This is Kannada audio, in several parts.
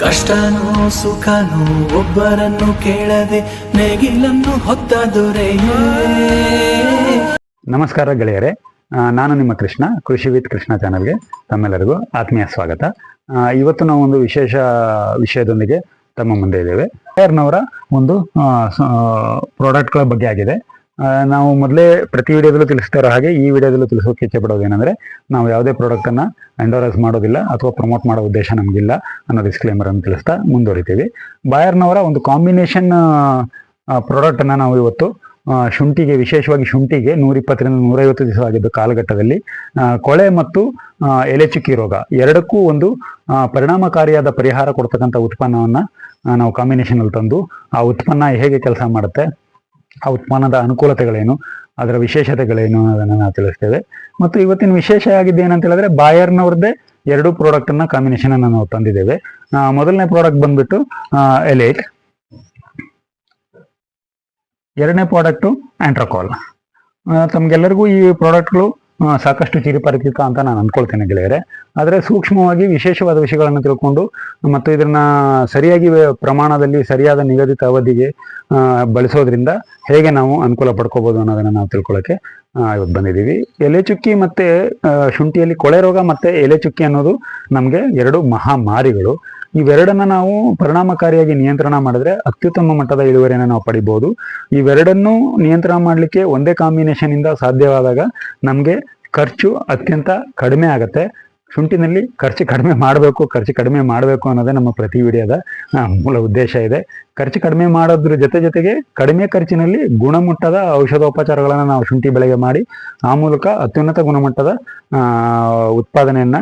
ಕಷ್ಟನೋ ಸುಖನೋ ಒಬ್ಬರನ್ನು ಕೇಳದೆ ನೇಗಿಲನ್ನು ಹೊತ್ತ ನಮಸ್ಕಾರ ಗೆಳೆಯರೆ. ನಾನು ನಿಮ್ಮ ಕೃಷ್ಣ ಕೃಷಿ ವಿತ್ ಕೃಷ್ಣ ಚಾನಲ್ಗೆ ತಮ್ಮೆಲ್ಲರಿಗೂ ಆತ್ಮೀಯ ಸ್ವಾಗತ. ಇವತ್ತು ನಾವು ಒಂದು ವಿಶೇಷ ವಿಷಯದೊಂದಿಗೆ ತಮ್ಮ ಮುಂದೆ ಇದ್ದೇವೆ. ಟೈರ್ನವರ ಒಂದು ಪ್ರಾಡಕ್ಟ್ಗಳ ಬಗ್ಗೆ ಆಗಿದೆ. ನಾವು ಮೊದಲೇ ಪ್ರತಿ ವಿಡಿಯೋದಲ್ಲೂ ತಿಳಿಸ್ತಾ ಇರೋ ಹಾಗೆ ಈ ವಿಡಿಯೋದಲ್ಲೂ ತಿಳಿಸೋಕೆ ಇಚ್ಛೆ ಏನಂದ್ರೆ ನಾವು ಯಾವುದೇ ಪ್ರಾಡಕ್ಟ್ ಅನ್ನ ಎಂಡೋರೈಸ್ ಮಾಡೋದಿಲ್ಲ ಅಥವಾ ಪ್ರಮೋಟ್ ಮಾಡೋ ಉದ್ದೇಶ ನಮಗಿಲ್ಲ ಅನ್ನೋ ಡಿಸ್ಕ್ಲೇಮರ್ ಅನ್ನು ತಿಳಿಸ್ತಾ ಮುಂದುವರಿತೀವಿ. ಬಾಯರ್ನವರ ಒಂದು ಕಾಂಬಿನೇಷನ್ ಪ್ರಾಡಕ್ಟ್ ಅನ್ನ ನಾವು ಇವತ್ತು ಶುಂಠಿಗೆ ವಿಶೇಷವಾಗಿ ಶುಂಠಿಗೆ ನೂರಿಪ್ಪತ್ತರಿಂದ ನೂರೈವತ್ತು ದಿವಸ ಆಗಿದ್ದು ಕಾಲಘಟ್ಟದಲ್ಲಿ ಕೊಳೆ ಮತ್ತು ಆ, ಎಲೆ ಚುಕ್ಕಿ ರೋಗ ಎರಡಕ್ಕೂ ಒಂದು ಪರಿಣಾಮಕಾರಿಯಾದ ಪರಿಹಾರ ಕೊಡ್ತಕ್ಕಂಥ ಉತ್ಪನ್ನವನ್ನ ನಾವು ಕಾಂಬಿನೇಷನ್ ಅಲ್ಲಿ ತಂದು ಆ ಉತ್ಪನ್ನ ಹೇಗೆ ಕೆಲಸ ಮಾಡುತ್ತೆ ಆ ಉತ್ಪನ್ನದ ಅನುಕೂಲತೆಗಳೇನು, ಅದರ ವಿಶೇಷತೆಗಳೇನು ಅನ್ನೋದನ್ನು ನಾವು ತಿಳಿಸ್ತೇವೆ. ಮತ್ತು ಇವತ್ತಿನ ವಿಶೇಷ ಆಗಿದ್ದು ಏನಂತ ಹೇಳಿದ್ರೆ ಬಾಯರ್ನವ್ರದ್ದೇ ಎರಡು ಪ್ರಾಡಕ್ಟ್ ಅನ್ನ ಕಾಂಬಿನೇಷನ್ ಅನ್ನ ನಾವು ತಂದಿದ್ದೇವೆ. ಮೊದಲನೇ ಪ್ರಾಡಕ್ಟ್ ಬಂದ್ಬಿಟ್ಟು ಎಲೇಟ್ ಎರಡನೇ ಪ್ರಾಡಕ್ಟು ಆಂಟ್ರಕಾಲ್ ತಮಗೆಲ್ಲರಿಗೂ ಈ ಪ್ರಾಡಕ್ಟ್ಗಳು ಸಾಕಷ್ಟು ಚಿರಿಪರಿಚಿತ ಅಂತ ನಾನು ಅಂದ್ಕೊಳ್ತೇನೆ ಗೆಳೆಯರೆ. ಆದರೆ ಸೂಕ್ಷ್ಮವಾಗಿ ವಿಶೇಷವಾದ ವಿಷಯಗಳನ್ನು ತಿಳ್ಕೊಂಡು ಮತ್ತು ಇದನ್ನ ಸರಿಯಾಗಿ ಪ್ರಮಾಣದಲ್ಲಿ ಸರಿಯಾದ ನಿಗದಿತ ಅವಧಿಗೆ ಬಳಸೋದ್ರಿಂದ ಹೇಗೆ ನಾವು ಅನುಕೂಲ ಪಡ್ಕೋಬೋದು ಅನ್ನೋದನ್ನ ನಾವು ತಿಳ್ಕೊಳ್ಳೋಕೆ ಇವತ್ತು ಬಂದಿದ್ದೀವಿ. ಎಲೆ ಚುಕ್ಕಿ ಮತ್ತೆ ಶುಂಠಿಯಲ್ಲಿ ಕೊಳೆ ರೋಗ ಮತ್ತೆ ಎಲೆ ಚುಕ್ಕಿ ಅನ್ನೋದು ನಮಗೆ ಎರಡು ಮಹಾಮಾರಿಗಳು. ಇವೆರಡನ್ನ ನಾವು ಪರಿಣಾಮಕಾರಿಯಾಗಿ ನಿಯಂತ್ರಣ ಮಾಡಿದ್ರೆ ಅತ್ಯುತ್ತಮ ಮಟ್ಟದ ಇಳುವರಿಯನ್ನು ನಾವು ಪಡಿಬಹುದು ಇವೆರಡನ್ನು ನಿಯಂತ್ರಣ ಮಾಡಲಿಕ್ಕೆ ಒಂದೇ ಕಾಂಬಿನೇಷನ್ ಇಂದ ಸಾಧ್ಯವಾದಾಗ ನಮಗೆ ಖರ್ಚು ಅತ್ಯಂತ ಕಡಿಮೆ ಆಗುತ್ತೆ. ಶುಂಠಿನಲ್ಲಿ ಖರ್ಚು ಕಡಿಮೆ ಮಾಡಬೇಕು, ಖರ್ಚು ಕಡಿಮೆ ಮಾಡಬೇಕು ಅನ್ನೋದೇ ನಮ್ಮ ಪ್ರತಿ ವಿಡಿಯೋದ ಮೂಲ ಉದ್ದೇಶ ಇದೆ. ಖರ್ಚು ಕಡಿಮೆ ಮಾಡೋದ್ರ ಜೊತೆ ಜೊತೆಗೆ ಕಡಿಮೆ ಖರ್ಚಿನಲ್ಲಿ ಗುಣಮಟ್ಟದ ಔಷಧೋಪಚಾರಗಳನ್ನು ನಾವು ಶುಂಠಿ ಬೆಳೆಗೆ ಮಾಡಿ, ಆ ಮೂಲಕ ಅತ್ಯುನ್ನತ ಗುಣಮಟ್ಟದ ಉತ್ಪಾದನೆಯನ್ನು ಉತ್ಪಾದನೆಯನ್ನ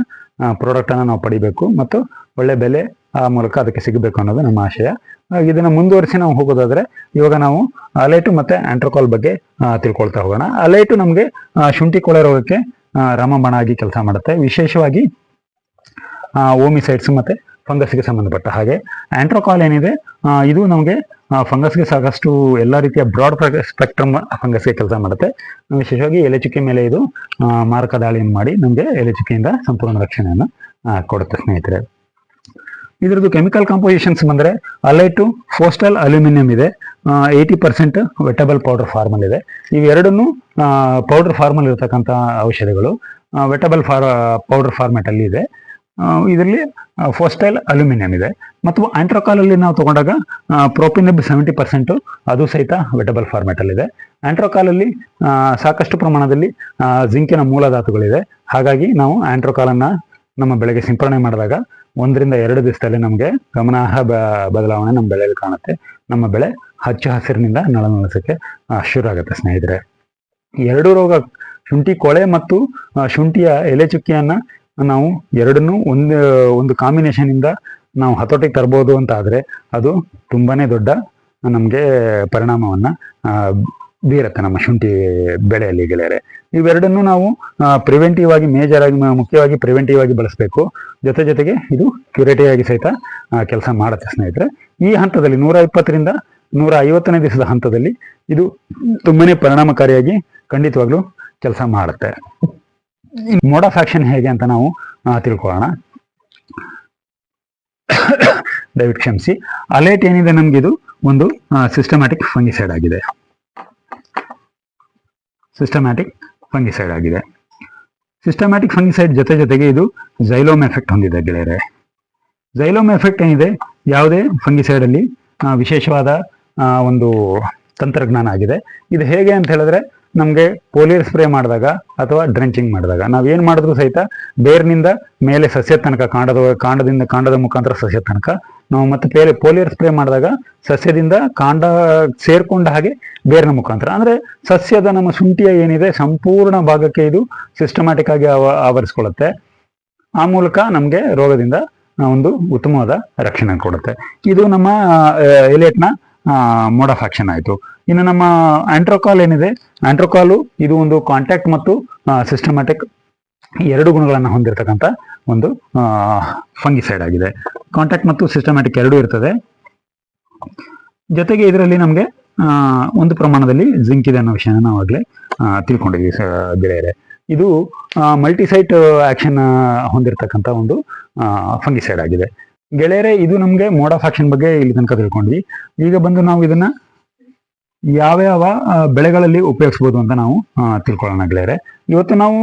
ಪ್ರಾಡಕ್ಟ್ ಅನ್ನ ನಾವು ಪಡಿಬೇಕು. ಮತ್ತು ಒಳ್ಳೆ ಬೆಲೆ ಆ ಮೂಲಕ ಅದಕ್ಕೆ ಸಿಗಬೇಕು ಅನ್ನೋದು ನಮ್ಮ ಆಶಯ. ಇದನ್ನು ಮುಂದುವರಿಸಿ ನಾವು ಹೋಗೋದಾದ್ರೆ ಇವಾಗ ನಾವು ಅಲೈಟು ಮತ್ತೆ ಆಂಟ್ರೋಕಾಲ್ ಬಗ್ಗೆ ತಿಳ್ಕೊಳ್ತಾ ಹೋಗೋಣ. ಅಲೈಟು ನಮಗೆ ಶುಂಠಿ ಕೊಳೆ ರೋಗಕ್ಕೆ ರಾಮಬಾಣ ಆಗಿ ಕೆಲಸ ಮಾಡುತ್ತೆ. ವಿಶೇಷವಾಗಿ ಓಮಿಸೈಡ್ಸ್ ಮತ್ತೆ ಫಂಗಸ್ಗೆ ಸಂಬಂಧಪಟ್ಟ ಹಾಗೆ. ಆಂಟ್ರೋಕಾಲ್ ಏನಿದೆ ಇದು ನಮಗೆ ಫಂಗಸ್ಗೆ ಸಾಕಷ್ಟು ಎಲ್ಲ ರೀತಿಯ ಬ್ರಾಡ್ ಸ್ಪೆಕ್ಟ್ರಮ್ ಫಂಗಸ್ಗೆ ಕೆಲಸ ಮಾಡುತ್ತೆ. ವಿಶೇಷವಾಗಿ ಎಲೆ ಚುಕ್ಕೆ ಮೇಲೆ ಇದು ಮಾರಕ ದಾಳಿಯನ್ನು ಮಾಡಿ ನಮಗೆ ಎಲೆ ಚುಕ್ಕೆಯಿಂದ ಸಂಪೂರ್ಣ ರಕ್ಷಣೆಯನ್ನು ಕೊಡುತ್ತೆ ಸ್ನೇಹಿತರೆ. ಇದ್ರದ್ದು ಕೆಮಿಕಲ್ ಕಾಂಪೋಸಿಷನ್ಸ್ ಬಂದರೆ ಅಲೈಟು ಫೋಸ್ಟಲ್ ಅಲ್ಯೂಮಿನಿಯಂ ಇದೆ. Eighty percent wettable powder formal ಇದೆ. ಇವೆರಡನ್ನೂ ಪೌಡರ್ ಫಾರ್ಮಲ್ ಇರತಕ್ಕಂಥ ಔಷಧಿಗಳು ವೆಟಬಲ್ ಫಾರ್ ಪೌಡರ್ ಫಾರ್ಮೆಟಲ್ಲಿ ಇದೆ. ಇದರಲ್ಲಿ ಫೋಸ್ಟೈಲ್ ಅಲ್ಯೂಮಿನಿಯಂ ಇದೆ. ಮತ್ತು ಆಂಟ್ರೋಕಾಲ್ ಅಲ್ಲಿ ನಾವು ತಗೊಂಡಾಗ ಪ್ರೋಪಿನಬ್ ಸೆವೆಂಟಿ ಪರ್ಸೆಂಟು ಅದು ಸಹಿತ ವೆಟಬಲ್ ಫಾರ್ಮೆಟಲ್ಲಿದೆ ಅಲ್ಲಿ ಇದೆ. ಆಂಟ್ರೋಕಾಲ್ ಅಲ್ಲಿ ಆ, ಸಾಕಷ್ಟು ಪ್ರಮಾಣದಲ್ಲಿ ಜಿಂಕಿನ ಮೂಲಧಾತುಗಳಿದೆ ಹಾಗಾಗಿ ನಾವು ಆಂಟ್ರೋಕಾಲ್ ಅನ್ನ ನಮ್ಮ ಬೆಳೆಗೆ ಸಿಂಪರಣೆ ಮಾಡಿದಾಗ ಒಂದರಿಂದ ಎರಡು ದಿವಸದಲ್ಲಿ ನಮಗೆ ಗಮನಾರ್ಹ ಬದಲಾವಣೆ ನಮ್ಮ ಬೆಳೆಯಲ್ಲಿ ಕಾಣುತ್ತೆ. ನಮ್ಮ ಬೆಳೆ ಹಚ್ಚ ಹಸಿರಿನಿಂದ ನಳನಳಿಸಕ್ಕೆ ಶುರು ಆಗುತ್ತೆ ಸ್ನೇಹಿತರೆ. ಎರಡು ರೋಗ, ಶುಂಠಿ ಕೊಳೆ ಮತ್ತು ಶುಂಠಿಯ ಎಲೆ ಚುಕ್ಕಿಯನ್ನ ನಾವು ಎರಡನ್ನೂ ಒಂದು ಒಂದು ಕಾಂಬಿನೇಷನ್ ಇಂದ ನಾವು ಹತೋಟಿಗೆ ತರ್ಬೋದು ಅಂತ ಆದರೆ ಅದು ತುಂಬಾನೇ ದೊಡ್ಡ ನಮಗೆ ಪರಿಣಾಮವನ್ನ ಬೀರುತ್ತೆ ನಮ್ಮ ಶುಂಠಿ ಬೆಳೆಯಲ್ಲಿ ಗೆಳೆಯರೆ. ಇವೆರಡನ್ನು ನಾವು ಪ್ರಿವೆಂಟಿವ್ ಆಗಿ ಮೇಜರ್ ಆಗಿ ಮುಖ್ಯವಾಗಿ ಪ್ರಿವೆಂಟಿವ್ ಆಗಿ ಬಳಸಬೇಕು. ಜೊತೆ ಜೊತೆಗೆ ಇದು ಕ್ಯೂರೇಟಿವ್ ಆಗಿ ಸಹಿತ ಕೆಲಸ ಮಾಡುತ್ತೆ ಸ್ನೇಹಿತರೆ. ಈ ಹಂತದಲ್ಲಿ ನೂರ ಇಪ್ಪತ್ತರಿಂದ ನೂರ ಐವತ್ತನೇ ದಿವಸದ ಹಂತದಲ್ಲಿ ಇದು ತುಂಬಾನೇ ಪರಿಣಾಮಕಾರಿಯಾಗಿ ಖಂಡಿತವಾಗ್ಲೂ ಕೆಲಸ ಮಾಡುತ್ತೆ. ಮೋಡ ಫ್ಯಾಕ್ಷನ್ ಹೇಗೆ ಅಂತ ನಾವು ತಿಳ್ಕೊಳ್ಳೋಣ. ದಯವಿಟ್ಟು ಕ್ಷಮಿಸಿ. ಅಲೇಟ್ ಏನಿದೆ ನಮ್ಗೆ ಇದು ಒಂದು ಸಿಸ್ಟಮ್ಯಾಟಿಕ್ ಫಂಗಿಸೈಡ್ ಆಗಿದೆ. ಸಿಸ್ಟಮ್ಯಾಟಿಕ್ ಫಂಗಿಸೈಡ್ ಆಗಿದೆ. ಸಿಸ್ಟಮ್ಯಾಟಿಕ್ ಫಂಗಿಸೈಡ್ ಜೊತೆ ಜೊತೆಗೆ ಇದು ಜೈಲೋಮ್ ಎಫೆಕ್ಟ್ ಹೊಂದಿದೆ ಗೆಳೆಯರೆ. ಜೈಲೋಮ್ ಎಫೆಕ್ಟ್ ಏನಿದೆ? ಯಾವುದೇ ಫಂಗಿಸೈಡ್ ಅಲ್ಲಿ ವಿಶೇಷವಾದ ಒಂದು ತಂತ್ರಜ್ಞಾನ ಆಗಿದೆ. ಇದು ಹೇಗೆ ಅಂತ ಹೇಳಿದ್ರೆ, ನಮಗೆ ಪೋಲಿಯರ್ ಸ್ಪ್ರೇ ಮಾಡಿದಾಗ ಅಥವಾ ಡ್ರೆಂಚಿಂಗ್ ಮಾಡಿದಾಗ. ನಾವು ಏನು ಮಾಡಿದ್ರು ಸಹಿತ ಬೇರ್ನಿಂದ ಮೇಲೆ ಸಸ್ಯ ತನಕ, ಕಾಂಡದ, ಕಾಂಡದಿಂದ, ಕಾಂಡದ ಮುಖಾಂತರ ಸಸ್ಯ ತನಕ ನಾವು ಮತ್ತೆ ಬೇರೆ ಪೋಲಿಯರ್ ಸ್ಪ್ರೇ ಮಾಡಿದಾಗ ಸಸ್ಯದಿಂದ ಕಾಂಡ ಸೇರ್ಕೊಂಡ ಹಾಗೆ ಬೇರಿನ ಮುಖಾಂತರ. ಅಂದ್ರೆ ಸಸ್ಯದ ನಮ್ಮ ಶುಂಠಿಯ ಏನಿದೆ ಸಂಪೂರ್ಣ ಭಾಗಕ್ಕೆ ಇದು ಸಿಸ್ಟಮ್ಯಾಟಿಕ್ ಆಗಿ ಆವ- ಆವರಿಸ್ಕೊಳ್ಳುತ್ತೆ. ಆ ಮೂಲಕ ನಮಗೆ ರೋಗದಿಂದ ಒಂದು ಉತ್ತಮವಾದ ರಕ್ಷಣೆ ಕೊಡುತ್ತೆ. ಇದು ನಮ್ಮ ಎಲೇಟ್ನ ಮೋಡ್ ಆಫ್ ಆಕ್ಷನ್ ಆಯಿತು. ಇನ್ನು ನಮ್ಮ ಆಂಟ್ರೋಕಾಲ್ ಏನಿದೆ, ಆಂಟ್ರೋಕಾಲು ಇದು ಒಂದು ಕಾಂಟ್ಯಾಕ್ಟ್ ಮತ್ತು ಸಿಸ್ಟಮ್ಯಾಟಿಕ್ ಎರಡು ಗುಣಗಳನ್ನು ಹೊಂದಿರತಕ್ಕಂಥ ಒಂದು ಫಂಗಿಸೈಡ್ ಆಗಿದೆ. ಕಾಂಟ್ಯಾಕ್ಟ್ ಮತ್ತು ಸಿಸ್ಟಮ್ಯಾಟಿಕ್ ಎರಡೂ ಇರ್ತದೆ. ಜೊತೆಗೆ ಇದರಲ್ಲಿ ನಮಗೆ ಒಂದು ಪ್ರಮಾಣದಲ್ಲಿ ಜಿಂಕ್ ಇದೆ ಅನ್ನೋ ವಿಷಯನ ನಾವು ಆಗಲೇ ತಿಳ್ಕೊಂಡಿದ್ವಿ ಗೆಳೆಯರೆ. ಇದು ಮಲ್ಟಿಸೈಟ್ ಆಕ್ಷನ್ ಹೊಂದಿರತಕ್ಕಂಥ ಒಂದು ಫಂಗಿಸೈಡ್ ಆಗಿದೆ. ಗೆಳೆಯರೆ, ಇದು ನಮಗೆ ಮೋಡ್ ಆಫ್ ಆಕ್ಷನ್ ಬಗ್ಗೆ ಇಲ್ಲಿ ತನಕ ತಿಳ್ಕೊಂಡ್ವಿ ಈಗ ಬಂದು ನಾವು ಇದನ್ನ ಯಾವ್ಯಾವ ಬೆಳೆಗಳಲ್ಲಿ ಉಪಯೋಗಿಸ್ಬೋದು ಅಂತ ನಾವು ತಿಳ್ಕೊಳ್ಳೋಣ ಗೆಳೆಯರೆ. ಇವತ್ತು ನಾವು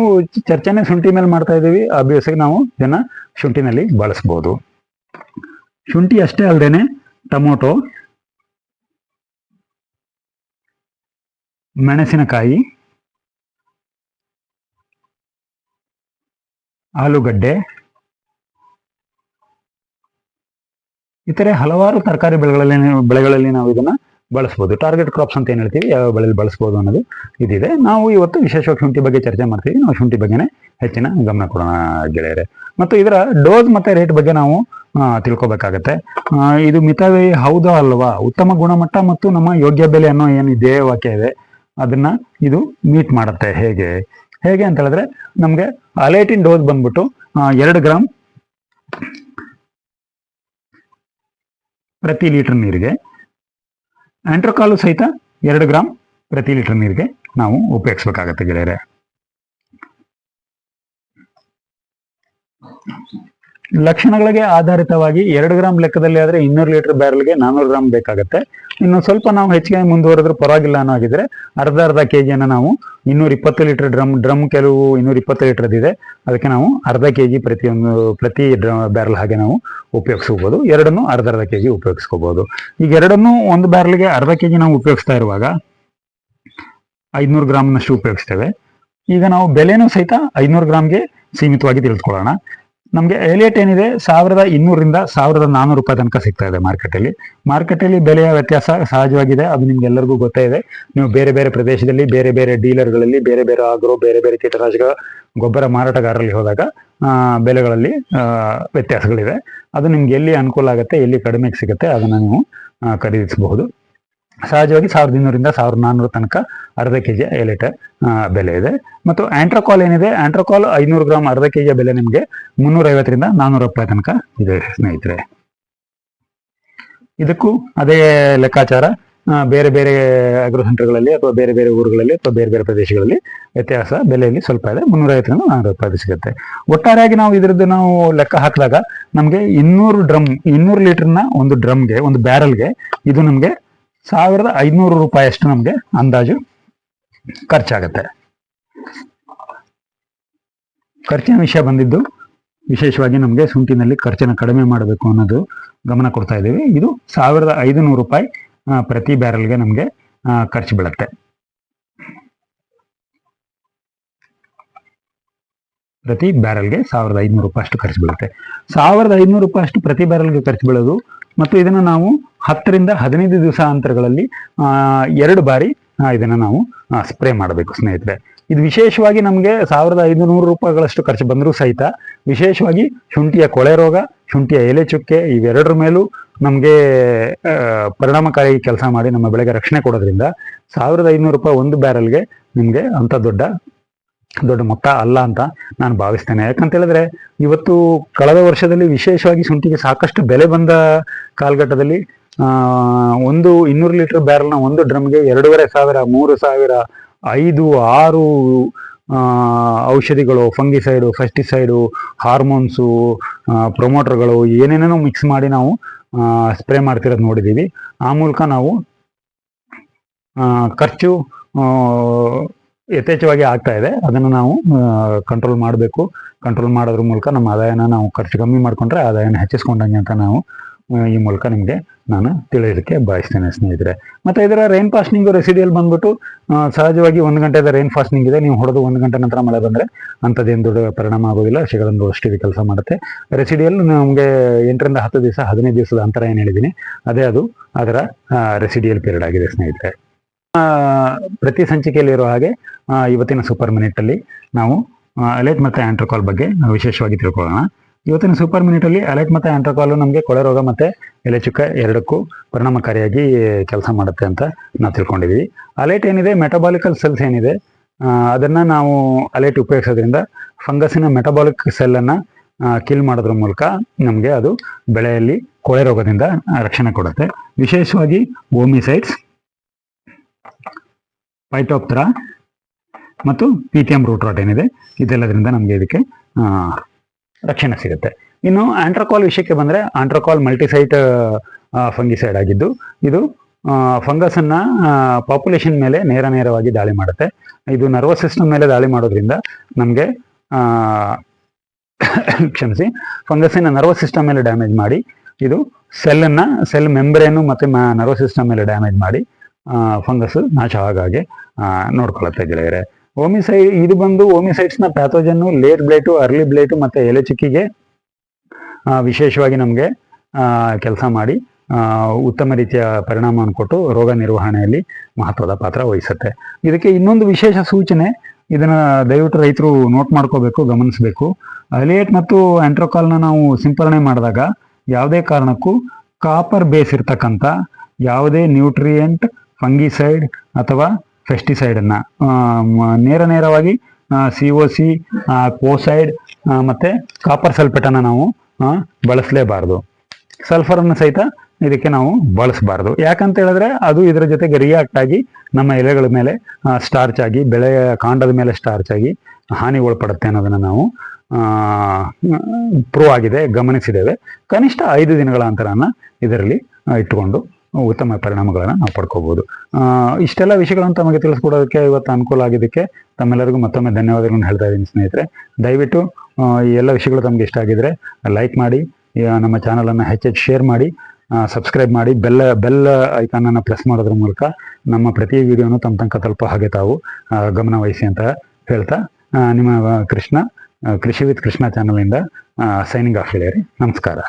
ಚರ್ಚೆನೆ ಶುಂಠಿ ಮೇಲೆ ಮಾಡ್ತಾ ಇದ್ದೀವಿ. ಅಭ್ಯಾಸಕ್ಕೆ ನಾವು ಇದನ್ನ ಶುಂಠಿನಲ್ಲಿ ಬಳಸ್ಬೋದು. ಶುಂಠಿ ಅಷ್ಟೇ ಅಲ್ಲದೇನೆ ಟೊಮೊಟೊ, ಮೆಣಸಿನಕಾಯಿ, ಆಲೂಗಡ್ಡೆ ಇತರೆ ಹಲವಾರು ತರಕಾರಿ ಬೆಳೆಗಳಲ್ಲಿ ಬೆಳೆಗಳಲ್ಲಿ ನಾವು ಇದನ್ನ ಬಳಸ್ಬೋದು. ಟಾರ್ಗೆಟ್ ಕ್ರಾಪ್ಸ್ ಅಂತ ಏನು ಹೇಳ್ತೀವಿ? ಯಾವ ಬೆಳೆಯಲ್ಲಿ ಬಳಸ್ಬೋದು ಅನ್ನೋದು ಇದಿದೆ. ನಾವು ಇವತ್ತು ವಿಶೇಷವಾಗಿ ಶುಂಠಿ ಬಗ್ಗೆ ಚರ್ಚೆ ಮಾಡ್ತೀವಿ. ನಾವು ಶುಂಠಿ ಬಗ್ಗೆನೇ ಹೆಚ್ಚಿನ ಗಮನ ಕೊಡೋಣ ಗೆಳೆಯರೆ. ಮತ್ತು ಇದರ ಡೋಸ್ ಮತ್ತೆ ರೇಟ್ ಬಗ್ಗೆ ನಾವು ತಿಳ್ಕೊಬೇಕಾಗತ್ತೆ. ಇದು ಮಿತವೇ ಹೌದಾ ಅಲ್ವಾ? ಉತ್ತಮ ಗುಣಮಟ್ಟ ಮತ್ತು ನಮ್ಮ ಯೋಗ್ಯ ಬೆಲೆ ಅನ್ನೋ ಏನು ಇದೇ ವಾಕ್ಯ ಇದೆ? ಅದನ್ನ ಇದು ಮೀಟ್ ಮಾಡುತ್ತೆ. ಹೇಗೆ? ಹೇಗೆ ಅಂತ ಹೇಳಿದ್ರೆ, ನಮಗೆ ಅಲೈಟಿನ್ ಡೋಸ್ ಬಂದ್ಬಿಟ್ಟು ಎರಡು ಗ್ರಾಮ್ ಪ್ರತಿ ಲೀಟರ್ ನೀರಿಗೆ ಆಂಟ್ರೋಕಾಲು ಸಹಿತ ಎರಡು ಗ್ರಾಮ್ ಪ್ರತಿ ಲೀಟರ್ ನೀರಿಗೆ ನಾವು ಉಪಯೋಗಿಸ್ಬೇಕಾಗತ್ತೆ ಗೆಳೆಯರೆ. ಲಕ್ಷಣಗಳಿಗೆ ಆಧಾರಿತವಾಗಿ ಎರಡು ಗ್ರಾಮ್ ಲೆಕ್ಕದಲ್ಲಿ ಆದ್ರೆ ಇನ್ನೂರು ಲೀಟರ್ ಬ್ಯಾರಲ್ಗೆ ನಾನ್ನೂರು ಗ್ರಾಮ್ ಬೇಕಾಗುತ್ತೆ. ಇನ್ನು ಸ್ವಲ್ಪ ನಾವು ಹೆಚ್ಚಿಗೆ ಮುಂದುವರೆದ್ರೆ ಪರವಾಗಿಲ್ಲ ಅನ್ನೋ ಹಾಗಿದ್ರೆ ಅರ್ಧ ಅರ್ಧ ಕೆ ಜಿಯನ್ನು ನಾವು ಇನ್ನೂರ ಇಪ್ಪತ್ತು ಲೀಟರ್ ಡ್ರಮ್ ಡ್ರಮ್ ಕೆಲವು ಇನ್ನೂರ ಇಪ್ಪತ್ತು ಲೀಟರ್ ಇದೆ. ಅದಕ್ಕೆ ನಾವು ಅರ್ಧ ಕೆ ಜಿ ಪ್ರತಿಯೊಂದು, ಪ್ರತಿ ಬ್ಯಾರಲ್ ಹಾಗೆ ನಾವು ಉಪಯೋಗಿಸ್ಕೋಬಹುದು ಎರಡನ್ನು ಅರ್ಧ ಅರ್ಧ ಕೆ ಜಿ ಉಪಯೋಗಿಸ್ಕೋಬಹುದು ಈಗ ಎರಡನ್ನೂ ಒಂದು ಬ್ಯಾರಲ್ಗೆ ಅರ್ಧ ಕೆ ಜಿ ನಾವು ಉಪಯೋಗಿಸ್ತಾ ಇರುವಾಗ ಐದ್ನೂರು ಗ್ರಾಮ್ನಷ್ಟು ಉಪಯೋಗಿಸ್ತೇವೆ. ಈಗ ನಾವು ಬೆಲೆನೂ ಸಹಿತ ಐನೂರು ಗ್ರಾಮ್ಗೆ ಸೀಮಿತವಾಗಿ ತಿಳಿದುಕೊಳ್ಳೋಣ. ನಮಗೆ ಎಲಿಯಟ್ ಏನಿದೆ? ಸಾವಿರದ ಇನ್ನೂರರಿಂದ ಸಾವಿರದ ನಾನ್ನೂರು ರೂಪಾಯಿ ತನಕ ಸಿಗ್ತಾ ಇದೆ ಮಾರ್ಕೆಟಲ್ಲಿ ಮಾರ್ಕೆಟಲ್ಲಿ ಬೆಲೆಯ ವ್ಯತ್ಯಾಸ ಸಹಜವಾಗಿದೆ. ಅದು ನಿಮ್ಗೆ ಎಲ್ಲರಿಗೂ ಗೊತ್ತೇ ಇದೆ. ನೀವು ಬೇರೆ ಬೇರೆ ಪ್ರದೇಶದಲ್ಲಿ, ಬೇರೆ ಬೇರೆ ಡೀಲರ್ಗಳಲ್ಲಿ, ಬೇರೆ ಬೇರೆ ಆಗ್ರೋ ಬೇರೆ ಬೇರೆ ಕೀಟನಾಶಕ, ಗೊಬ್ಬರ ಮಾರಾಟಗಾರರಲ್ಲಿ ಹೋದಾಗ ಬೆಲೆಗಳಲ್ಲಿ ವ್ಯತ್ಯಾಸಗಳಿವೆ ಅದು ನಿಮ್ಗೆ ಎಲ್ಲಿ ಅನುಕೂಲ ಆಗುತ್ತೆ, ಎಲ್ಲಿ ಕಡಿಮೆಗೆ ಸಿಗುತ್ತೆ, ಅದನ್ನು ನೀವು ಖರೀದಿಸಬಹುದು. ಸಹಜವಾಗಿ ಸಾವಿರದ ಇನ್ನೂರಿಂದ ಸಾವಿರದ ನಾನ್ನೂರು ತನಕ ಅರ್ಧ ಕೆ ಜಿ ಎಲೆಟ್ ಬೆಲೆ ಇದೆ. ಮತ್ತು ಆಂಟ್ರಕಾಲ್ ಏನಿದೆ? ಆಂಟ್ರಕಾಲ್ ಐನೂರು ಗ್ರಾಮ್ ಅರ್ಧ ಕೆ ಜಿಯ ಬೆಲೆ ನಿಮಗೆ ಮುನ್ನೂರ ಐವತ್ತರಿಂದ ನಾನ್ನೂರು ರೂಪಾಯಿ ತನಕ ಇದೆ, ಸ್ನೇಹಿತರೆ. ಇದಕ್ಕೂ ಅದೇ ಲೆಕ್ಕಾಚಾರ ಬೇರೆ ಬೇರೆ ಅಗ್ರೋ ಸೆಂಟರ್ಗಳಲ್ಲಿ ಅಥವಾ ಬೇರೆ ಬೇರೆ ಊರುಗಳಲ್ಲಿ ಅಥವಾ ಬೇರೆ ಬೇರೆ ಪ್ರದೇಶಗಳಲ್ಲಿ ವ್ಯತ್ಯಾಸ ಬೆಲೆಯಲ್ಲಿ ಸ್ವಲ್ಪ ಇದೆ ಮುನ್ನೂರ ಐವತ್ತರಿಂದ ನಾನ್ನೂರು ರೂಪಾಯಿ ಸಿಗುತ್ತೆ. ಒಟ್ಟಾರೆಯಾಗಿ ನಾವು ಇದರದ್ದು ನಾವು ಲೆಕ್ಕ ಹಾಕಿದಾಗ ನಮಗೆ ಇನ್ನೂರು ಡ್ರಮ್, ಇನ್ನೂರು ಲೀಟರ್ನ ಒಂದು ಡ್ರಮ್ಗೆ, ಒಂದು ಬ್ಯಾರಲ್ಗೆ ಇದು ನಮಗೆ ಸಾವಿರದ ಐದುನೂರು ರೂಪಾಯಿ ಅಷ್ಟು ನಮಗೆ ಅಂದಾಜು ಖರ್ಚಾಗತ್ತೆ. ಖರ್ಚಿನ ವಿಷಯ ಬಂದಿದ್ದು, ವಿಶೇಷವಾಗಿ ನಮಗೆ ಶುಂಠಿನಲ್ಲಿ ಖರ್ಚನ್ನು ಕಡಿಮೆ ಮಾಡಬೇಕು ಅನ್ನೋದು ಗಮನ ಕೊಡ್ತಾ ಇದ್ದೀವಿ. ಇದು ಸಾವಿರದ ಐದುನೂರು ರೂಪಾಯಿ ಪ್ರತಿ ಬ್ಯಾರಲ್ಗೆ ನಮಗೆ ಖರ್ಚು ಬೀಳತ್ತೆ. ಪ್ರತಿ ಬ್ಯಾರಲ್ಗೆ ಸಾವಿರದ ಐದುನೂರು ರೂಪಾಯಿ ಅಷ್ಟು ಖರ್ಚು ಬೀಳುತ್ತೆ. ಸಾವಿರದ ಐದುನೂರು ರೂಪಾಯಿ ಅಷ್ಟು ಪ್ರತಿ ಬ್ಯಾರಲ್ಗೆ ಖರ್ಚು ಬೀಳೋದು ಮತ್ತು ಇದನ್ನು ನಾವು ಹತ್ತರಿಂದ ಹದಿನೈದು ದಿವಸ ಅಂತರಗಳಲ್ಲಿ ಎರಡು ಬಾರಿ ಇದನ್ನು ನಾವು ಸ್ಪ್ರೇ ಮಾಡಬೇಕು ಸ್ನೇಹಿತರೆ. ಇದು ವಿಶೇಷವಾಗಿ ನಮಗೆ ಸಾವಿರದ ಐದುನೂರು ರೂಪಾಯಿಗಳಷ್ಟು ಖರ್ಚು ಬಂದರೂ ಸಹಿತ ವಿಶೇಷವಾಗಿ ಶುಂಠಿಯ ಕೊಳೆ ರೋಗ, ಶುಂಠಿಯ ಎಲೆ ಚುಕ್ಕೆ ಇವೆರಡರ ಮೇಲೂ ನಮಗೆ ಪರಿಣಾಮಕಾರಿ ಕೆಲಸ ಮಾಡಿ ನಮ್ಮ ಬೆಳೆಗೆ ರಕ್ಷಣೆ ಕೊಡೋದ್ರಿಂದ ಸಾವಿರದ ಐದುನೂರು ರೂಪಾಯಿ ಒಂದು ಬ್ಯಾರಲ್ಗೆ ನಿಮಗೆ ಅಂಥ ದೊಡ್ಡ ದೊಡ್ಡ ಮೊತ್ತ ಅಲ್ಲ ಅಂತ ನಾನು ಭಾವಿಸ್ತೇನೆ. ಯಾಕಂತ ಹೇಳಿದ್ರೆ ಇವತ್ತು ಕಳೆದ ವರ್ಷದಲ್ಲಿ ವಿಶೇಷವಾಗಿ ಶುಂಠಿಗೆ ಸಾಕಷ್ಟು ಬೆಲೆ ಬಂದ ಕಾಲಘಟ್ಟದಲ್ಲಿ ಒಂದು ಇನ್ನೂರು ಲೀಟರ್ ಬ್ಯಾರಲ್ನ ಒಂದು ಡ್ರಮ್ಗೆ ಎರಡೂವರೆ ಸಾವಿರ, ಮೂರು ಸಾವಿರ, ಐದು, ಆರು ಔಷಧಿಗಳು ಫಂಗಿಸೈಡು ಫೆಸ್ಟಿಸೈಡು ಹಾರ್ಮೋನ್ಸು ಪ್ರೊಮೋಟರ್ಗಳು ಏನೇನೇನೋ ಮಿಕ್ಸ್ ಮಾಡಿ ನಾವು ಸ್ಪ್ರೇ ಮಾಡ್ತಿರೋದು ನೋಡಿದ್ದೀವಿ ಆ ಮೂಲಕ ನಾವು ಖರ್ಚು ಯಥೇಚ್ಛವಾಗಿ ಆಗ್ತಾ ಇದೆ. ಅದನ್ನು ನಾವು ಕಂಟ್ರೋಲ್ ಮಾಡಬೇಕು. ಕಂಟ್ರೋಲ್ ಮಾಡೋದ್ರ ಮೂಲಕ ನಮ್ಮ ಆದಾಯನ ನಾವು ಖರ್ಚು ಕಮ್ಮಿ ಮಾಡಿಕೊಂಡ್ರೆ ಆದಾಯನ ಹೆಚ್ಚಿಸ್ಕೊಂಡಂಗೆ ಅಂತ ನಾವು ಈ ಮೂಲಕ ನಿಮಗೆ ನಾನು ತಿಳಿಯೋದಕ್ಕೆ ಬಯಸ್ತೇನೆ ಸ್ನೇಹಿತರೆ. ಮತ್ತೆ ಇದರ ರೈನ್ ಫಾಸ್ಟಿಂಗ್ ರೆಸಿಡಿಯಲ್ ಬಂದ್ಬಿಟ್ಟು ಸಹಜವಾಗಿ ಒಂದು ಗಂಟೆದ ರೈನ್ ಫಾಸ್ಟಿಂಗ್ ಇದೆ. ನೀವು ಹೊಡೆದು ಒಂದು ಗಂಟೆ ನಂತರ ಮಳೆ ಬಂದರೆ ಅಂಥದ್ದೇನು ದೊಡ್ಡ ಪರಿಣಾಮ ಆಗೋದಿಲ್ಲ. ಶೇಕಡೊಂದು ಅಷ್ಟು ಕೆಲಸ ಮಾಡುತ್ತೆ. ರೆಸಿಡಿಯಲ್ ನಮಗೆ ಎಂಟರಿಂದ ಹತ್ತು ದಿವಸ, ಹದಿನೈದು ದಿವಸದ ಅಂತರ ಏನು ಹೇಳಿದ್ದೀನಿ, ಅದೇ ಅದು ಅದರ ರೆಸಿಡಿಯಲ್ ಪೀರಿಯಡ್ ಆಗಿದೆ ಸ್ನೇಹಿತರೆ. ಪ್ರತಿ ಸಂಚಿಕೆಯಲ್ಲಿ ಇರೋ ಹಾಗೆ ಇವತ್ತಿನ ಸೂಪರ್ ಮಿನಿಟ್ ಅಲ್ಲಿ ನಾವು ಅಲೈಟ್ ಮತ್ತೆ ಆಂಟ್ರೋಕಾಲ್ ಬಗ್ಗೆ ನಾವು ವಿಶೇಷವಾಗಿ ತಿಳ್ಕೊಳ್ಳೋಣ. ಇವತ್ತಿನ ಸೂಪರ್ ಮಿನಿಟ್ ಅಲ್ಲಿ ಅಲೈಟ್ ಮತ್ತೆ ಆಂಟ್ರೋಕಾಲು ನಮಗೆ ಕೊಳೆ ರೋಗ ಮತ್ತೆ ಎಲೆ ಚುಕ್ಕ ಎರಡಕ್ಕೂ ಪರಿಣಾಮಕಾರಿಯಾಗಿ ಕೆಲಸ ಮಾಡುತ್ತೆ ಅಂತ ನಾವು ತಿಳ್ಕೊಂಡಿದ್ದೀವಿ ಅಲೈಟ್ ಏನಿದೆ? ಮೆಟಬಾಲಿಕಲ್ ಸೆಲ್ಸ್ ಏನಿದೆ? ಅದನ್ನ ನಾವು ಅಲೈಟ್ ಉಪಯೋಗಿಸೋದ್ರಿಂದ ಫಂಗಸ್ಸಿನ ಮೆಟಬಾಲಿಕ್ ಸೆಲ್ಲನ್ನು ಕಿಲ್ ಮಾಡೋದ್ರ ಮೂಲಕ ನಮಗೆ ಅದು ಬೆಳೆಯಲ್ಲಿ ಕೊಳೆ ರೋಗದಿಂದ ರಕ್ಷಣೆ ಕೊಡುತ್ತೆ. ವಿಶೇಷವಾಗಿ ಓಮಿಸೈಡ್ಸ್ ಪೈಟೋಪ್ತರ ಮತ್ತು P T M root rot ಏನಿದೆ, ಇದೆಲ್ಲದರಿಂದ ನಮಗೆ ಇದಕ್ಕೆ ರಕ್ಷಣೆ ಸಿಗುತ್ತೆ. ಇನ್ನು ಆಂಟ್ರಕಾಲ್ ವಿಷಯಕ್ಕೆ ಬಂದರೆ ಆಂಟ್ರಕಾಲ್ ಮಲ್ಟಿಸೈಟ್ ಫಂಗಿಸೈಡ್ ಆಗಿದ್ದು, ಇದು ಫಂಗಸ್ ಅನ್ನ ಪಾಪ್ಯುಲೇಷನ್ ಮೇಲೆ ನೇರ ನೇರವಾಗಿ ದಾಳಿ ಮಾಡುತ್ತೆ. ಇದು ನರ್ವಸ್ ಸಿಸ್ಟಮ್ ಮೇಲೆ ದಾಳಿ ಮಾಡೋದ್ರಿಂದ ನಮಗೆ ಕ್ಷಮಿಸಿ ಫಂಗಸ್ಸಿನ ನರ್ವಸ್ ಸಿಸ್ಟಮ್ ಮೇಲೆ ಡ್ಯಾಮೇಜ್ ಮಾಡಿ, ಇದು ಸೆಲ್ ಅನ್ನ ಸೆಲ್ ಮೆಂಬ್ರೇನು ಮತ್ತೆ ನರ್ವಸ್ ಸಿಸ್ಟಮ್ ಮೇಲೆ ಡ್ಯಾಮೇಜ್ ಮಾಡಿ ಫಂಗಸ್ ನಾಶ ಆಗಾಗೆ ನೋಡ್ಕೊಳತ್ತೆ ಗೆಳೆಯರೆ. ಓಮಿಸೈಡ್ ಇದು ಬಂದು ಓಮಿಸೈಡ್ಸ್ನ ಪ್ಯಾಥೋಜನ್ನು ಲೇಟ್ ಬ್ಲೇಟು ಅರ್ಲಿ ಬ್ಲೇಟು ಮತ್ತು ಎಲೆ ಚಿಕ್ಕಿಗೆ ವಿಶೇಷವಾಗಿ ನಮಗೆ ಕೆಲಸ ಮಾಡಿ ಉತ್ತಮ ರೀತಿಯ ಪರಿಣಾಮವನ್ನು ಕೊಟ್ಟು ರೋಗ ನಿರ್ವಹಣೆಯಲ್ಲಿ ಮಹತ್ವದ ಪಾತ್ರ ವಹಿಸುತ್ತೆ. ಇದಕ್ಕೆ ಇನ್ನೊಂದು ವಿಶೇಷ ಸೂಚನೆ, ಇದನ್ನ ದಯವಿಟ್ಟು ರೈತರು ನೋಟ್ ಮಾಡ್ಕೋಬೇಕು, ಗಮನಿಸಬೇಕು. ಅಲಿಯೇಟ್ ಮತ್ತು ಆ್ಯಂಟ್ರೋಕಾಲ್ನ ನಾವು ಸಿಂಪರಣೆ ಮಾಡಿದಾಗ, ಯಾವುದೇ ಕಾರಣಕ್ಕೂ ಕಾಪರ್ ಬೇಸ್ ಇರ್ತಕ್ಕಂಥ ಯಾವುದೇ ನ್ಯೂಟ್ರಿಯೆಂಟ್ ಫಂಗಿಸೈಡ್ ಅಥವಾ ಪೆಸ್ಟಿಸೈಡನ್ನು. ನೇರ ನೇರವಾಗಿ ಸಿ ಒ ಸಿ ಕೋಸೈಡ್ ಮತ್ತು ಕಾಪರ್ ಸಲ್ಫೇಟನ್ನು ನಾವು ಬಳಸಲೇಬಾರದು. ಬಳಸಲೇಬಾರ್ದು ಸಲ್ಫರನ್ನು ಸಹಿತ ಇದಕ್ಕೆ ನಾವು ಬಳಸಬಾರ್ದು. ಯಾಕಂತ ಹೇಳಿದ್ರೆ ಅದು ಇದರ ಜೊತೆಗೆ ರಿಯಾಕ್ಟ್ ಆಗಿ ನಮ್ಮ ಎಲೆಗಳ ಮೇಲೆ ಸ್ಟಾರ್ಚ್ ಆಗಿ ಬೆಳೆಯ ಕಾಂಡದ ಮೇಲೆ ಸ್ಟಾರ್ಚ್ ಆಗಿ ಹಾನಿ ಒಳಪಡುತ್ತೆ ಅನ್ನೋದನ್ನ ನಾವು ಪ್ರೂವ್ ಆಗಿದೆ, ಗಮನಿಸಿದ್ದೇವೆ. ಕನಿಷ್ಠ ಐದು ದಿನಗಳ ಅಂತರನ ಇದರಲ್ಲಿ ಇಟ್ಟುಕೊಂಡು ಉತ್ತಮ ಪರಿಣಾಮಗಳನ್ನು ನಾವು ಪಡ್ಕೋಬಹುದು ಇಷ್ಟೆಲ್ಲ ವಿಷಯಗಳನ್ನು ತಮಗೆ ತಿಳಿಸ್ಕೊಡೋದಕ್ಕೆ ಇವತ್ತು ಅನುಕೂಲ ಆಗಿದ್ದಕ್ಕೆ ತಮ್ಮೆಲ್ಲರಿಗೂ ಮತ್ತೊಮ್ಮೆ ಧನ್ಯವಾದಗಳನ್ನು ಹೇಳ್ತಾ ಇದ್ದೀನಿ ಸ್ನೇಹಿತರೆ. ದಯವಿಟ್ಟು ಈ ಎಲ್ಲ ವಿಷಯಗಳು ತಮಗೆ ಇಷ್ಟ ಆಗಿದ್ರೆ ಲೈಕ್ ಮಾಡಿ ನಮ್ಮ ಚಾನಲನ್ನು ಹೆಚ್ಚೆಚ್ಚು ಶೇರ್ ಮಾಡಿ ಸಬ್ಸ್ಕ್ರೈಬ್ ಮಾಡಿ, ಬೆಲ್ಲ ಬೆಲ್ ಐಕಾನನ್ನು ಪ್ರೆಸ್ ಮಾಡೋದ್ರ ಮೂಲಕ ನಮ್ಮ ಪ್ರತಿ ವಿಡಿಯೋನು ತಮ್ಮ ತನಕ ತಲುಪೋ ಹಾಗೆ ತಾವು ಗಮನವಹಿಸಿ ಗಮನ ವಹಿಸಿ ಅಂತ ಹೇಳ್ತಾ ನಿಮ್ಮ, ಕೃಷ್ಣ ಕೃಷಿ ವಿತ್ ಕೃಷ್ಣ ಚಾನಲಿಂದ ಸೈನಿಂಗ್ ಆಫ್ ಹೇಳ್ಯಾರಿ ನಮಸ್ಕಾರ.